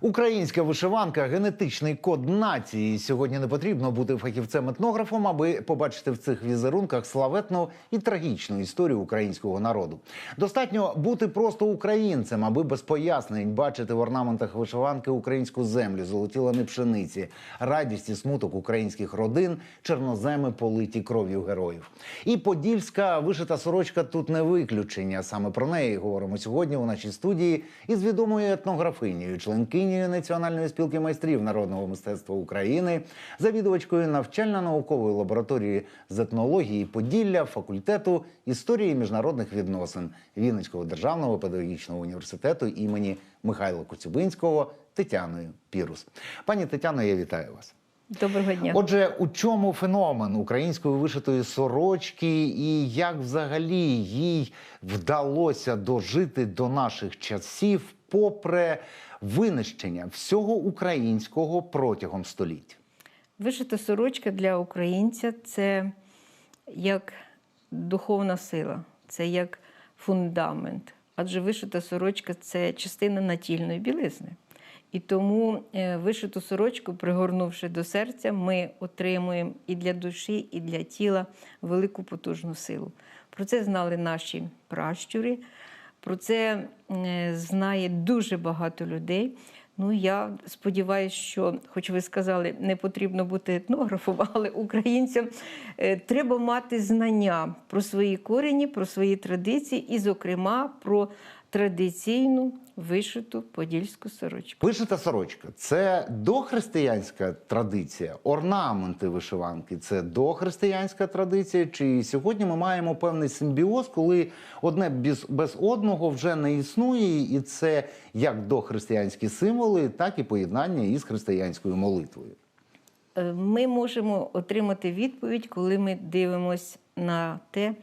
Українська вишиванка генетичний код нації. Сьогодні не потрібно бути фахівцем-етнографом, аби побачити в цих візерунках славетну і трагічну історію українського народу. Достатньо бути просто українцем, аби без пояснень бачити в орнаментах вишиванки українську землю, золоті лани пшениці, радість і смуток українських родин, чорноземи политі кров'ю героїв. І подільська вишита сорочка тут не виключення. Саме про неї говоримо сьогодні у нашій студії із відомою етнографинею, членкинею Національної спілки майстрів народного мистецтва України, завідувачкою навчально-наукової лабораторії з етнології Поділля факультету історії міжнародних відносин Вінницького державного педагогічного університету імені Михайла Коцюбинського Тетяною Пірус. Пані Тетяно, я вітаю вас. Доброго дня. Отже, у чому феномен української вишитої сорочки, і як взагалі їй вдалося дожити до наших часів, попри винищення всього українського протягом століть? Вишита сорочка для українця це як духовна сила, це як фундамент. Адже вишита сорочка це частина натільної білизни. І тому е, вишиту сорочку, пригорнувши до серця, ми отримуємо і для душі, і для тіла велику потужну силу. Про це знали наші пращури, про це е, знає дуже багато людей. Ну, я сподіваюся, що, хоч ви сказали, не потрібно бути етнографом, але українцям е, треба мати знання про свої корені, про свої традиції, і, зокрема, про традиційну вишиту подільську сорочку. Вишита сорочка це дохристиянська традиція, орнаменти вишиванки це дохристиянська традиція. Чи сьогодні ми маємо певний симбіоз, коли одне без, без одного вже не існує, і це як дохристиянські символи, так і поєднання із християнською молитвою. Е, Ми можемо отримати відповідь, коли ми дивимося на те,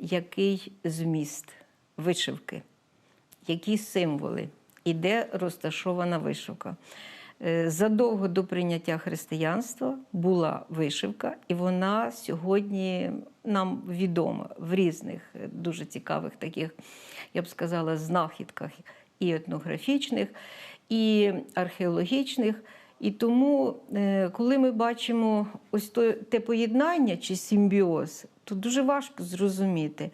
який зміст вишивки, які символи і де розташована вишивка. Е, Задовго до прийняття християнства була вишивка, і вона сьогодні нам відома в різних е, дуже цікавих таких, я б сказала, знахідках і етнографічних, і археологічних. І тому, е, коли ми бачимо ось те поєднання чи симбіоз, то дуже важко зрозуміти.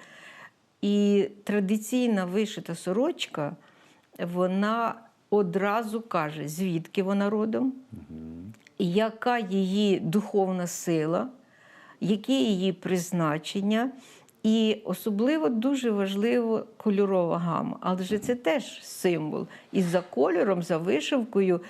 І традиційна вишита сорочка, вона одразу каже, звідки вона родом, яка її духовна сила, яке її призначення. І особливо дуже важливо кольорова гама. Але ж це теж символ. І за кольором, за вишивкою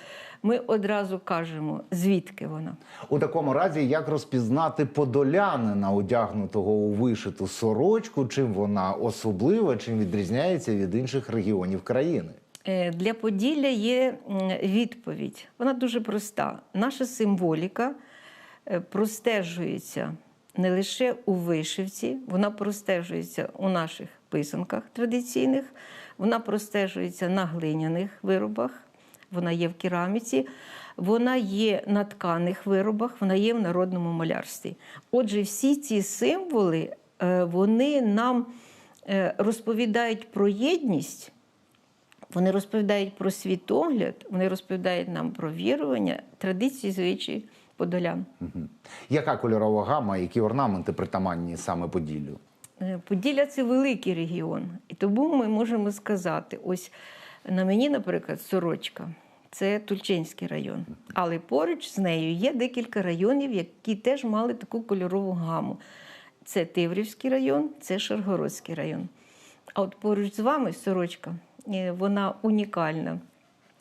ми одразу кажемо, звідки вона. У такому разі, як розпізнати подолянина, одягнутого у вишиту сорочку, чим вона особлива, чим відрізняється від інших регіонів країни? Е, Для Поділля є відповідь. Вона дуже проста. Наша символіка е, простежується не лише у вишивці, вона простежується у наших писанках традиційних, вона простежується на глиняних виробах, вона є в кераміці, вона є на тканих виробах, вона є в народному малярстві. Отже, всі ці символи е, вони нам е, розповідають про єдність. Вони розповідають про світогляд, вони розповідають нам про вірування, традиції, звичаї подолян. Яка кольорова гама, які орнаменти притаманні саме Поділлю? Е, Поділля це великий регіон. І тому ми можемо сказати: ось на мені, наприклад, сорочка. Це Тульчинський район. Але поруч з нею є декілька районів, які теж мали таку кольорову гаму. Це Тиврівський район, це Шаргородський район. А от поруч з вами сорочка, е, вона унікальна.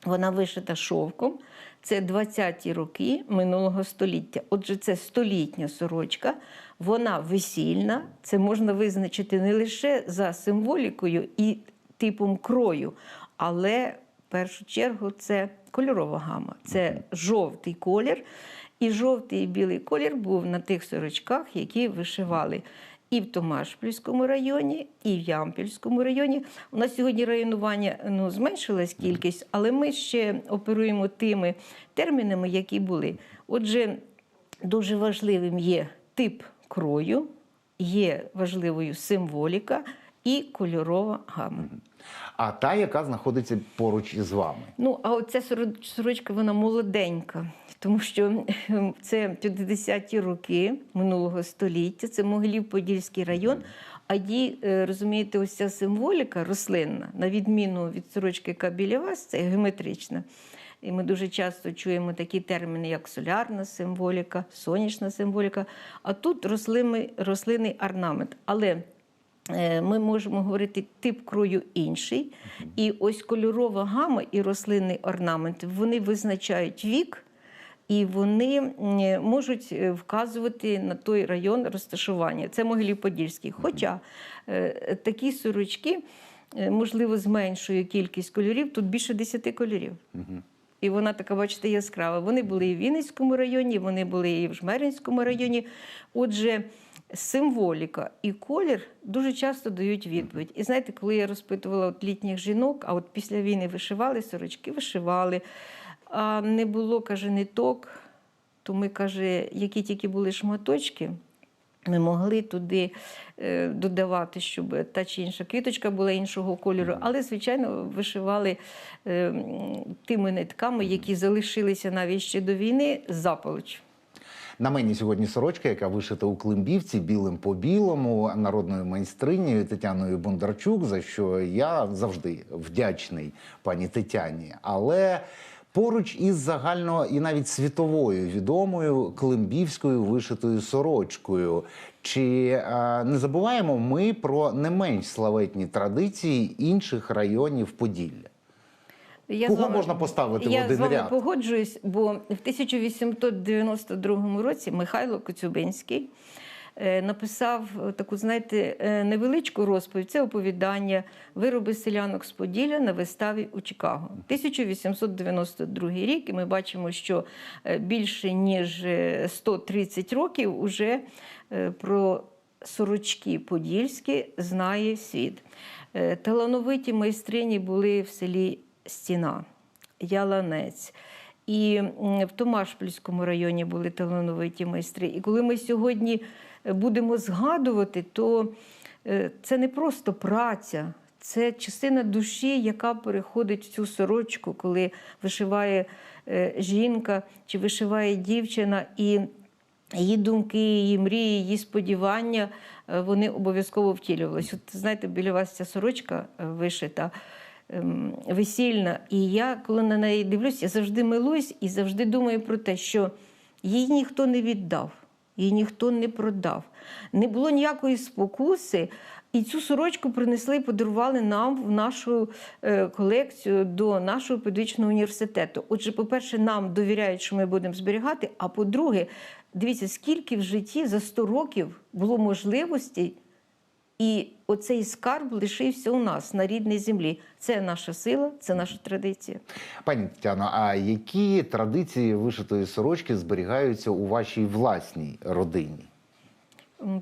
Вона вишита шовком. Це 20-ті роки минулого століття. Отже, це столітня сорочка, вона весільна. Це можна визначити не лише за символікою і типом крою, але в першу чергу це кольорова гама. Це жовтий колір. І жовтий і білий колір був на тих сорочках, які вишивали і в Томашпільському районі, і в Ямпільському районі. У нас сьогодні районування ну, зменшилась кількість, але ми ще оперуємо тими термінами, які були. Отже, дуже важливим є тип крою, є важливою символіка і кольорова гама. А та, яка знаходиться поруч із вами. Ну, а оця сорочка, вона молоденька, тому що ем, це 50-ті роки минулого століття, це Могилів-Подільський район. А її, е, розумієте, ось ця символіка рослинна, на відміну від сорочки, яка біля вас, це геометрична. І ми дуже часто чуємо такі терміни, як солярна символіка, сонячна символіка. А тут рослинний, рослинний орнамент. Але ми можемо говорити тип крою інший. І ось кольорова гама і рослинний орнамент вони визначають вік. І вони можуть е, вказувати на той район розташування. Це Могилів-Подільський. Хоча е, такі сорочки, е, можливо, з меншою кількістю кольорів, тут більше 10 кольорів. І вона така, бачите, яскрава. Вони були і в Вінницькому районі, вони були і в Жмеринському районі. Отже, символіка і колір дуже часто дають відповідь. І знаєте, коли я розпитувала от літніх жінок, а от після війни вишивали сорочки, вишивали, а не було, каже, ниток, то ми, каже, які тільки були шматочки. Ми могли туди е, додавати, щоб та чи інша квіточка була іншого кольору, але, звичайно, вишивали е, тими нитками, які залишилися навіть ще до війни запалич. На мені сьогодні сорочка, яка вишита у Климбівці білим по білому народною майстринею Тетяною Бондарчук, за що я завжди вдячний пані Тетяні. Але поруч із загально і навіть світовою відомою климбівською вишитою сорочкою. Чи е, не забуваємо ми про не менш славетні традиції інших районів Поділля? Я Кого вами- можна поставити в я з вами ряд? погоджуюсь, бо в 1892 році Михайло Коцюбинський е, написав таку, знаєте, е, невеличку розповідь. Це оповідання вироби селянок з Поділля на виставі у Чикаго. 1892 рік, і ми бачимо, що е, більше ніж е, 130 років уже про сорочки подільські знає світ. Талановиті майстрині були в селі Стіна, Яланець. І в Томашпільському районі були талановиті майстри. І коли ми сьогодні е, будемо згадувати, то е, це не просто праця, це частина душі, яка переходить в цю сорочку, коли вишиває е, жінка чи вишиває дівчина. І її думки, її мрії, її сподівання вони обов'язково втілювалися. От знаєте, біля вас ця сорочка вишита. Ем, Весільна, і я, коли на неї дивлюсь, я завжди милуюсь і завжди думаю про те, що її ніхто не віддав, її ніхто не продав. Не було ніякої спокуси. І цю сорочку принесли і подарували нам в нашу е, колекцію до нашого педагогічного університету. Отже, по-перше, нам довіряють, що ми будемо зберігати. А по-друге, дивіться, скільки в житті за 100 років було можливостей, і оцей скарб лишився у нас на рідній землі. Це наша сила, це наша традиція. Пані Тетяно, а які традиції вишитої сорочки зберігаються у вашій власній родині?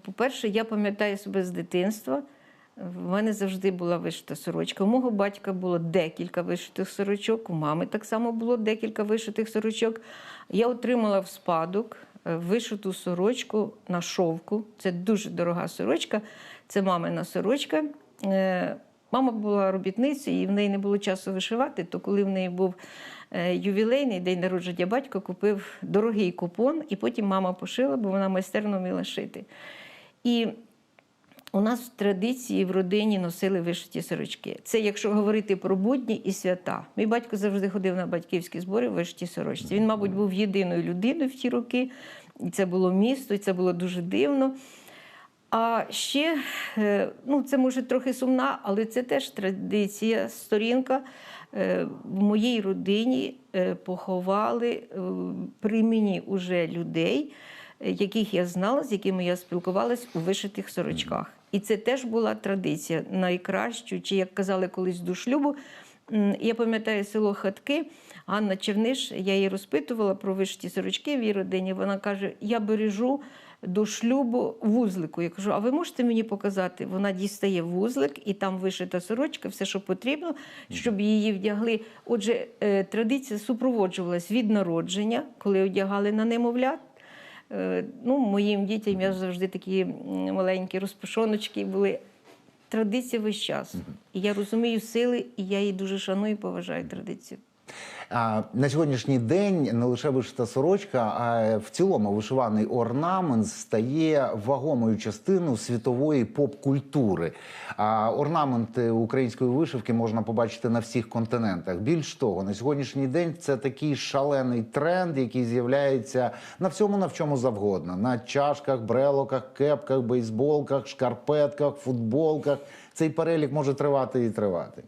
По-перше, я пам'ятаю себе з дитинства. В мене завжди була вишита сорочка. У мого батька було декілька вишитих сорочок, у мами так само було декілька вишитих сорочок. Я отримала в спадок вишиту сорочку на шовку. Це дуже дорога сорочка. Це мамина сорочка. Е, Мама була робітницею, і в неї не було часу вишивати, то коли в неї був е, ювілейний день народження, батько купив дорогий купон, і потім мама пошила, бо вона майстерно вміла шити. І у нас в традиції в родині носили вишиті сорочки. Це якщо говорити про будні і свята. Мій батько завжди ходив на батьківські збори в вишитій сорочці. Він, мабуть, був єдиною людиною в ті роки. І це було місто, і це було дуже дивно. А ще, е, ну це може трохи сумна, але це теж традиція, сторінка. Е, В моїй родині е, поховали при мені уже людей, яких я знала, з якими я спілкувалась у вишитих сорочках. І це теж була традиція найкращу, чи як казали колись до шлюбу. Я пам'ятаю село Хатки. Ганна Черниш, я її розпитувала про вишиті сорочки в її родині. Вона каже: Я бережу до шлюбу вузлику. Я кажу, а ви можете мені показати? Вона дістає вузлик, і там вишита сорочка, все, що потрібно, щоб її вдягли. Отже, е, традиція супроводжувалась від народження, коли одягали на немовлят. Е, Ну, моїм дітям я завжди такі маленькі розпашоночки були. традиція весь час. І я розумію сили, і я її дуже шаную і поважаю традицію. На сьогоднішній день не лише вишита сорочка, а в цілому вишиваний орнамент стає вагомою частиною світової поп-культури. А орнаменти української вишивки можна побачити на всіх континентах. Більш того, на сьогоднішній день це такий шалений тренд, який з'являється на всьому на в чому завгодно: на чашках, брелоках, кепках, бейсболках, шкарпетках, футболках. Цей перелік може тривати і тривати.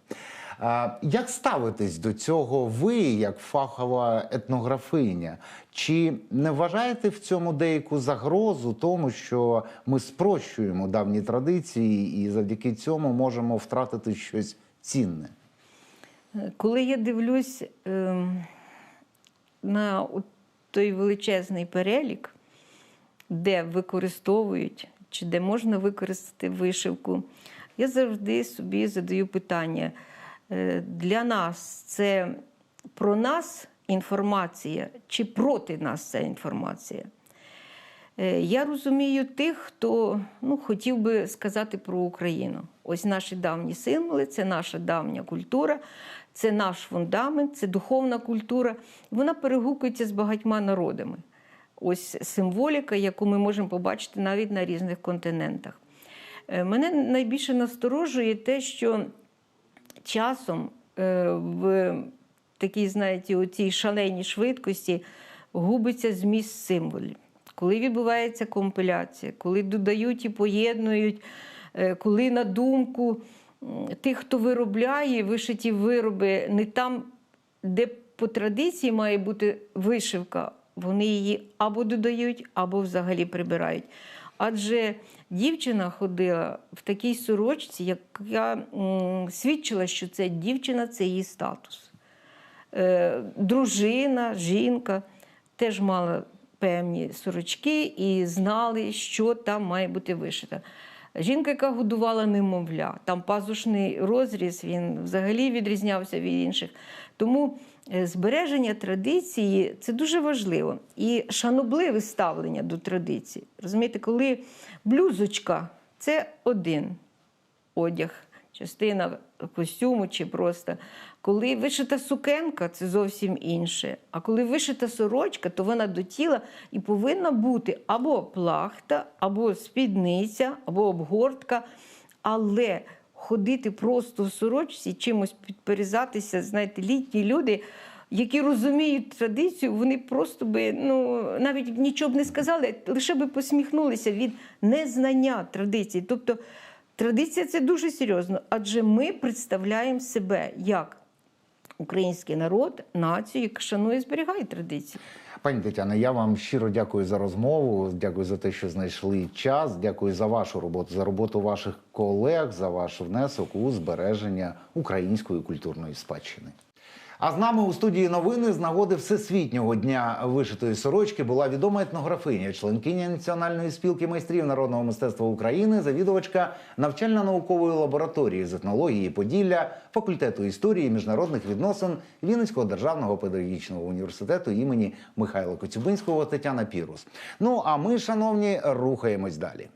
Як ставитесь до цього ви, як фахова етнографиня? Чи не вважаєте в цьому деяку загрозу тому, що ми спрощуємо давні традиції і завдяки цьому можемо втратити щось цінне? Коли я дивлюсь ем, на той величезний перелік, де використовують чи де можна використати вишивку, я завжди собі задаю питання: е, для нас це про нас інформація чи проти нас ця інформація? Е, Я розумію тих, хто ну, хотів би сказати про Україну. Ось наші давні символи, це наша давня культура, це наш фундамент, це духовна культура. Вона перегукується з багатьма народами. Ось символіка, яку ми можемо побачити навіть на різних континентах. Е, Мене найбільше насторожує те, що часом е, в такій, знаєте, у шаленій швидкості губиться зміст символів. Коли відбувається компиляція, коли додають і поєднують, е, коли на думку тих, хто виробляє вишиті вироби, не там, де по традиції має бути вишивка, вони її або додають, або взагалі прибирають. Адже дівчина ходила в такій сорочці, яка свідчила, що це дівчина це її статус. Е, дружина, жінка теж мала певні сорочки і знали, що там має бути вишито. Жінка, яка годувала немовля, там пазушний розріз, він взагалі відрізнявся від інших. Тому збереження традиції це дуже важливо. І шанобливе ставлення до традиції. Розумієте, коли блюзочка це один одяг, частина костюму чи просто. Коли вишита сукенка, це зовсім інше. А коли вишита сорочка, то вона до тіла і повинна бути або плахта, або спідниця, або обгортка. Але ходити просто в сорочці, чимось підперезатися, знаєте, літні люди. Які розуміють традицію, вони просто би ну навіть нічого б не сказали, лише би посміхнулися від незнання традиції. Тобто Традиція це дуже серйозно, адже ми представляємо себе як український народ, націю, яка шанує і зберігає традиції. Пані Тетяна, я вам щиро дякую за розмову. Дякую за те, що знайшли час. Дякую за вашу роботу, за роботу ваших колег, за ваш внесок у збереження української культурної спадщини. А з нами у студії новини з нагоди Всесвітнього дня вишитої сорочки була відома етнографиня, членкиня Національної спілки майстрів народного мистецтва України, завідувачка навчально-наукової лабораторії з етнології Поділля, факультету історії міжнародних відносин Вінницького державного педагогічного університету імені Михайла Коцюбинського Тетяна Пірус. Ну а ми, шановні, рухаємось далі.